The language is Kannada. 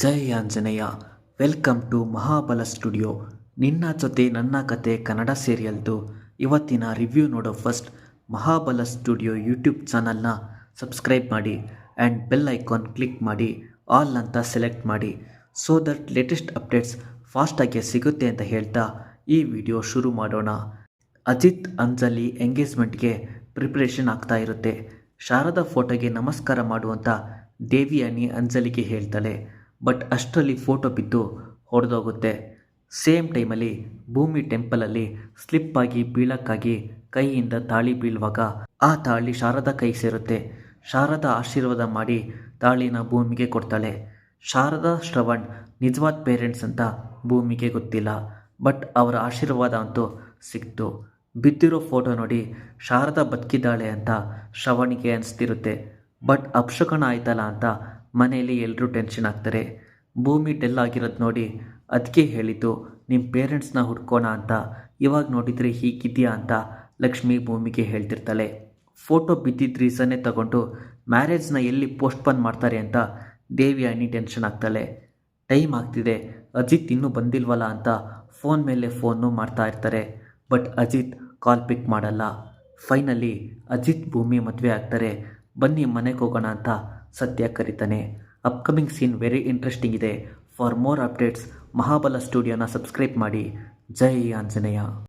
Jai Anjaneya. Welcome to Mahabala studio. ನಿನ್ನ ಜೊತೆ ನನ್ನ ಕತೆ ಕನ್ನಡ ಸೀರಿಯಲ್ದು ಇವತ್ತಿನ ರಿವ್ಯೂ ನೋಡೋ ಫಸ್ಟ್ ಮಹಾಬಲ ಸ್ಟುಡಿಯೋ ಯೂಟ್ಯೂಬ್ ಚಾನಲ್ನ ಸಬ್ಸ್ಕ್ರೈಬ್ ಮಾಡಿ ಆ್ಯಂಡ್ ಬೆಲ್ ಐಕಾನ್ ಕ್ಲಿಕ್ ಮಾಡಿ, ಆಲ್ ಅಂತ ಸೆಲೆಕ್ಟ್ ಮಾಡಿ. ಸೊ ದಟ್ ಲೇಟೆಸ್ಟ್ ಅಪ್ಡೇಟ್ಸ್ ಫಾಸ್ಟಾಗಿ ಸಿಗುತ್ತೆ ಅಂತ ಹೇಳ್ತಾ ಈ ವಿಡಿಯೋ ಶುರು ಮಾಡೋಣ. ಅಜಿತ್, ಅಂಜಲಿ ಎಂಗೇಜ್ಮೆಂಟ್ಗೆ ಪ್ರಿಪ್ರೇಷನ್ ಆಗ್ತಾ ಇರುತ್ತೆ. ಶಾರದಾ ಫೋಟೋಗೆ ನಮಸ್ಕಾರ ಮಾಡುವಂತ ದೇವಿಯಾನಿ ಅಂಜಲಿಗೆ ಹೇಳ್ತಾಳೆ. ಬಟ್ ಅಷ್ಟರಲ್ಲಿ ಫೋಟೋ ಬಿದ್ದು ಹೊಡೆದೋಗುತ್ತೆ. ಸೇಮ್ ಟೈಮಲ್ಲಿ ಭೂಮಿ ಟೆಂಪಲಲ್ಲಿ ಸ್ಲಿಪ್ ಆಗಿ ಬೀಳಕ್ಕಾಗಿ ಕೈಯಿಂದ ತಾಳಿ ಬೀಳುವಾಗ ಆ ತಾಳಿ ಶಾರದಾ ಕೈ ಸೇರುತ್ತೆ. ಶಾರದಾ ಆಶೀರ್ವಾದ ಮಾಡಿ ತಾಳಿನ ಭೂಮಿಗೆ ಕೊಡ್ತಾಳೆ. ಶಾರದಾ ಶ್ರವಣ್ ನಿಜವಾದ ಪೇರೆಂಟ್ಸ್ ಅಂತ ಭೂಮಿಗೆ ಗೊತ್ತಿಲ್ಲ. ಬಟ್ ಅವರ ಆಶೀರ್ವಾದ ಅಂತೂ ಸಿಕ್ತು. ಬಿದ್ದಿರೋ ಫೋಟೋ ನೋಡಿ ಶಾರದಾ ಬದುಕಿದ್ದಾಳೆ ಅಂತ ಶ್ರವಣಿಗೆ ಅನಿಸ್ತಿರುತ್ತೆ. ಬಟ್ ಅಪಶಕನ ಆಯ್ತಲ್ಲ ಅಂತ ಮನೆಯಲ್ಲಿ ಎಲ್ಲರೂ ಟೆನ್ಷನ್ ಆಗ್ತಾರೆ. ಭೂಮಿ ಡೆಲ್ ಆಗಿರೋದು ನೋಡಿ ಅದಕ್ಕೆ ಹೇಳಿದ್ದು ನಿಮ್ಮ ಪೇರೆಂಟ್ಸ್ನ ಹುಡ್ಕೋಣ ಅಂತ. ಇವಾಗ ನೋಡಿದರೆ ಹೀಗಿದೆಯಾ ಅಂತ ಲಕ್ಷ್ಮಿ ಭೂಮಿಗೆ ಹೇಳ್ತಿರ್ತಾಳೆ. ಫೋಟೋ ಬಿದ್ದಿದ್ದ ರೀಸನ್ನೇ ತಗೊಂಡು ಮ್ಯಾರೇಜ್ನ ಎಲ್ಲಿ ಪೋಸ್ಟ್ಪೋನ್ ಮಾಡ್ತಾರೆ ಅಂತ ದೇವಿಯಾನಿ ಟೆನ್ಷನ್ ಆಗ್ತಾಳೆ. ಟೈಮ್ ಆಗ್ತಿದೆ. ಅಜಿತ್ ಇನ್ನೂ ಬಂದಿಲ್ವಲ್ಲ ಅಂತ ಫೋನ್ ಮೇಲೆ ಫೋನು ಮಾಡ್ತಾ ಇರ್ತಾರೆ. ಬಟ್ ಅಜಿತ್ ಕಾಲ್ ಪಿಕ್ ಮಾಡಲ್ಲ. ಫೈನಲಿ ಅಜಿತ್ ಭೂಮಿ ಮದುವೆ ಆಗ್ತಾರೆ. ಬನ್ನಿ ಮನೆಗೆ ಹೋಗೋಣ ಅಂತ ಸತ್ಯ ಕರೀತಾನೆ. ಅಪ್ಕಮಿಂಗ್ ಸೀನ್ ವೆರಿ ಇಂಟ್ರೆಸ್ಟಿಂಗ್ ಇದೆ. ಫಾರ್ ಮೋರ್ ಅಪ್ಡೇಟ್ಸ್ ಮಹಾಬಲ ಸ್ಟುಡಿಯೋನ ಸಬ್ಸ್ಕ್ರೈಬ್ ಮಾಡಿ. ಜೈ ಆಂಜನೇಯ.